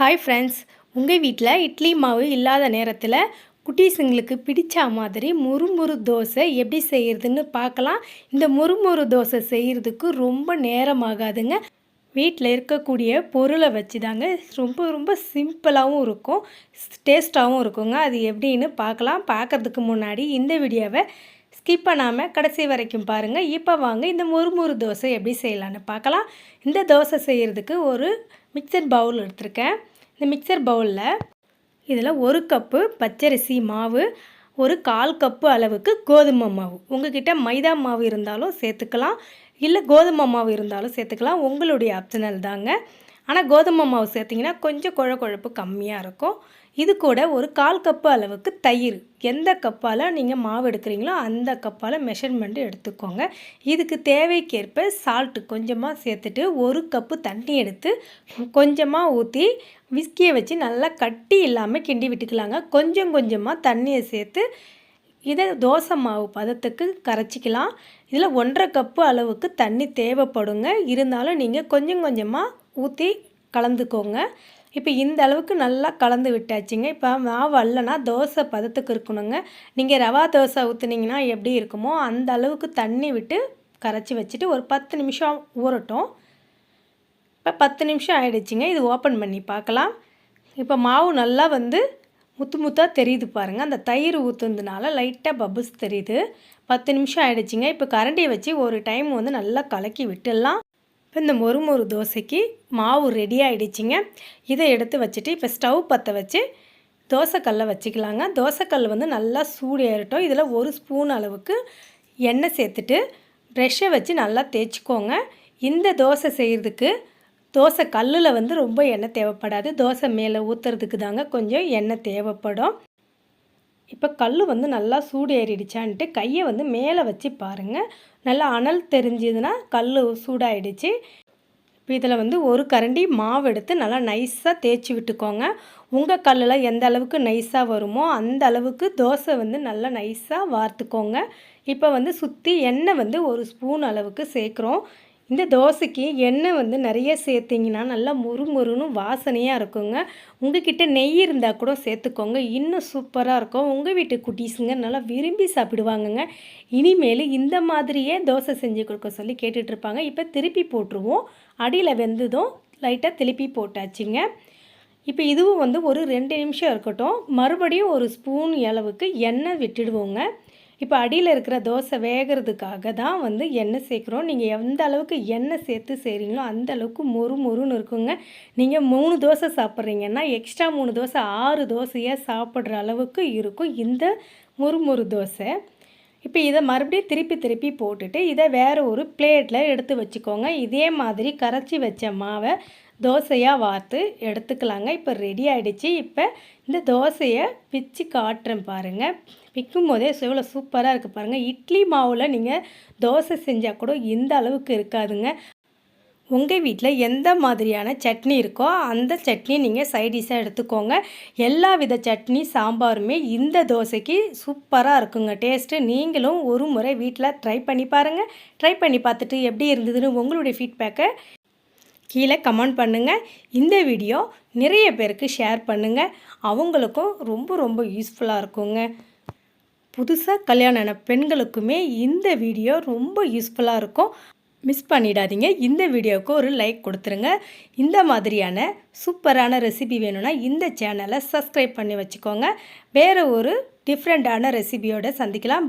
Hi friends உங்கள் வீட்டில் இட்லி மாவு இல்லாத நேரத்தில் குட்டீஸுங்களுக்கு பிடிச்ச மாதிரி முறுமுறு தோசை எப்படி செய்கிறதுன்னு பார்க்கலாம். இந்த முறுமுறு தோசை செய்கிறதுக்கு ரொம்ப நேரம் ஆகாதுங்க. வீட்டில் இருக்கக்கூடிய பொருளை வச்சு தாங்க ரொம்ப ரொம்ப சிம்பிளாகவும் இருக்கும் டேஸ்ட்டாகவும் இருக்குங்க. அது எப்படின்னு பார்க்கலாம். பார்க்கறதுக்கு முன்னாடி இந்த வீடியோவை ஸ்கிப் பண்ணாமல் கடைசி வரைக்கும் பாருங்கள் இப்போ வாங்க இந்த முறுமுறு தோசை எப்படி செய்யலான்னு பார்க்கலாம். இந்த தோசை செய்கிறதுக்கு ஒரு மிக்சர் பவுல் எடுத்திருக்கேன். இந்த மிக்சர் பவுலில் இதில் ஒரு கப்பு பச்சரிசி மாவு ஒரு கால் கப்பு அளவுக்கு கோதுமை மாவு. உங்ககிட்ட மைதா மாவு இருந்தாலும் சேர்த்துக்கலாம் இல்லை கோதுமை மாவு இருந்தாலும் சேர்த்துக்கலாம். உங்களுடைய ஆப்ஷனல் தாங்க. ஆனால் கோதுமை மாவு சேர்த்திங்கன்னா கொஞ்சம் குழ குழப்பு கம்மியாக இருக்கும். இது கூட ஒரு கால் கப்பு அளவுக்கு தயிர். எந்த கப்பால் நீங்கள் மாவு எடுக்கிறீங்களோ அந்த கப்பால் மெஷர்மெண்ட்டு எடுத்துக்கோங்க. இதுக்கு தேவைக்கேற்ப சால்ட்டு கொஞ்சமாக சேர்த்துட்டு ஒரு கப்பு தண்ணி எடுத்து கொஞ்சமாக ஊற்றி விஸ்கியை வச்சு நல்லா கட்டி இல்லாமல் கிண்டி விட்டுக்கலாங்க. கொஞ்சம் கொஞ்சமாக தண்ணியை சேர்த்து இதை தோசை மாவு பதத்துக்கு கரைச்சிக்கலாம். இதில் ஒன்றரை கப்பு அளவுக்கு தண்ணி தேவைப்படுங்க. இருந்தாலும் நீங்கள் கொஞ்சம் கொஞ்சமாக ஊற்றி கலந்துக்கோங்க. இப்போ இந்த அளவுக்கு நல்லா கலந்து விட்டாச்சுங்க. இப்போ மாவு அல்லனா தோசை பதத்துக்கு இருக்கணுங்க. நீங்கள் ரவா தோசை ஊற்றுனீங்கன்னா எப்படி இருக்குமோ அந்த அளவுக்கு தண்ணி விட்டு கரைச்சி வச்சுட்டு ஒரு பத்து நிமிஷம் ஊறட்டும். இப்போ பத்து நிமிஷம் ஆகிடுச்சிங்க இது ஓப்பன் பண்ணி பார்க்கலாம். இப்போ மாவு நல்லா வந்து முத்து முத்தாக தெரியுது பாருங்கள் அந்த தயிர் ஊற்றுனதுனால லைட்டாக பபுள்ஸ் தெரியுது. பத்து நிமிஷம் ஆகிடுச்சிங்க இப்போ கரண்டியை வச்சு ஒரு டைம் வந்து நல்லா கலக்கி விட்டுடலாம். இப்போ இந்த மொறு மொறு தோசைக்கு மாவு ரெடி ஆகிடுச்சிங்க இதை எடுத்து வச்சுட்டு இப்போ ஸ்டவ் பற்ற வச்சு தோசைக்கல்லை வச்சுக்கலாங்க. தோசைக்கல் வந்து நல்லா சூடு ஏறட்டும். இதில் ஒரு ஸ்பூன் அளவுக்கு எண்ணெய் சேர்த்துட்டு ப்ரெஷ்ஷை வச்சு நல்லா தேய்ச்சிக்கோங்க. இந்த தோசை செய்கிறதுக்கு தோசை கல்லில் வந்து ரொம்ப எண்ணெய் தேவைப்படாது. தோசை மேலே ஊற்றுறதுக்கு தாங்க கொஞ்சம் எண்ணெய் தேவைப்படும். இப்போ கல் வந்து நல்லா சூடு ஏறிடுச்சான்ட்டு கையை வந்து மேலே வச்சு பாருங்கள் நல்லா அனல் தெரிஞ்சதுன்னா கல் சூடாயிடுச்சு. இப்போ இதில் வந்து ஒரு கரண்டி மாவு எடுத்து நல்லா நைஸாக தேய்ச்சி விட்டுக்கோங்க. உங்கள் கல்லில் எந்த அளவுக்கு நைஸாக வருமோ அந்த அளவுக்கு தோசை வந்து நல்லா நைஸாக வார்த்துக்கோங்க. இப்போ வந்து சுற்றி எண்ணெய் வந்து ஒரு ஸ்பூன் அளவுக்கு சேர்க்குறோம். இந்த தோசைக்கு எண்ணெய் வந்து நிறைய சேர்த்திங்கன்னா நல்லா முறுமுறுன்னு வாசனையாக இருக்குங்க. உங்ககிட்ட நெய் இருந்தால் கூட சேர்த்துக்கோங்க. இன்னும் சூப்பராக இருக்கும். உங்கள் வீட்டு குட்டீஸுங்க நல்லா விரும்பி சாப்பிடுவாங்கங்க. இனிமேல் இந்த மாதிரியே தோசை செஞ்சு கொடுக்க சொல்லி கேட்டுட்ருப்பாங்க இப்போ திருப்பி போட்டுருவோம். அடியில் வெந்ததும் லைட்டாக திருப்பி போட்டாச்சுங்க. இப்போ இதுவும் வந்து ஒரு ரெண்டு நிமிஷம் இருக்கட்டும். மறுபடியும் ஒரு ஸ்பூன் அளவுக்கு எண்ணெய் விட்டுடுவோங்க. இப்போ அடியில் இருக்கிற தோசை வேகிறதுக்காக தான் வந்து எண்ணெய் சேர்க்குறோம். நீங்கள் எந்த அளவுக்கு எண்ணெய் சேர்த்து செய்கிறீங்களோ அந்த அளவுக்கு மொறு மொறுன்னு இருக்குங்க. நீங்கள் மூணு தோசை சாப்பிட்றீங்கன்னா எக்ஸ்ட்ரா மூணு தோசை ஆறு தோசையாக சாப்பிட்ற அளவுக்கு இருக்கும் இந்த மொறு மொறு தோசை. இப்போ இதை மறுபடியும் திருப்பி திருப்பி போட்டுட்டு இதை வேறு ஒரு பிளேட்டில் எடுத்து வச்சுக்கோங்க. இதே மாதிரி கரைச்சி வச்ச மாவை தோசையாக வார்த்து எடுத்துக்கலாங்க. இப்போ ரெடி ஆகிடுச்சு இப்போ இந்த தோசையை பிச்சு காட்டுறேன் பாருங்கள் விற்கும் போதே எவ்வளோ சூப்பராக இருக்குது பாருங்கள் இட்லி மாவில் நீங்கள் தோசை செஞ்சால் கூட இந்த அளவுக்கு இருக்காதுங்க. உங்கள் வீட்டில் எந்த மாதிரியான சட்னி இருக்கோ அந்த சட்னி நீங்கள் சைடிஷாக எடுத்துக்கோங்க. எல்லா வித சட்னி சாம்பாருமே இந்த தோசைக்கு சூப்பராக இருக்குங்க. டேஸ்ட்டு நீங்களும் ஒரு முறை வீட்டில் ட்ரை பண்ணி பாருங்கள் ட்ரை பண்ணி பார்த்துட்டு எப்படி இருந்ததுன்னு உங்களுடைய ஃபீட்பேக்கை கீழே கமெண்ட் பண்ணுங்கள் இந்த வீடியோ நிறைய பேருக்கு ஷேர் பண்ணுங்கள் அவங்களுக்கும் ரொம்ப ரொம்ப யூஸ்ஃபுல்லாக இருக்குங்க. புதுசாக கல்யாணம் ஆன பெண்களுக்குமே இந்த வீடியோ ரொம்ப யூஸ்ஃபுல்லாக இருக்கும். மிஸ் பண்ணிடாதீங்க. இந்த வீடியோவுக்கு ஒரு லைக் கொடுத்துருங்க. இந்த மாதிரியான சூப்பரான ரெசிபி வேணும்னா இந்த சேனலை சப்ஸ்கிரைப் பண்ணி வச்சுக்கோங்க. வேறு ஒரு டிஃப்ரெண்ட்டான ரெசிபியோடு சந்திக்கலாம்.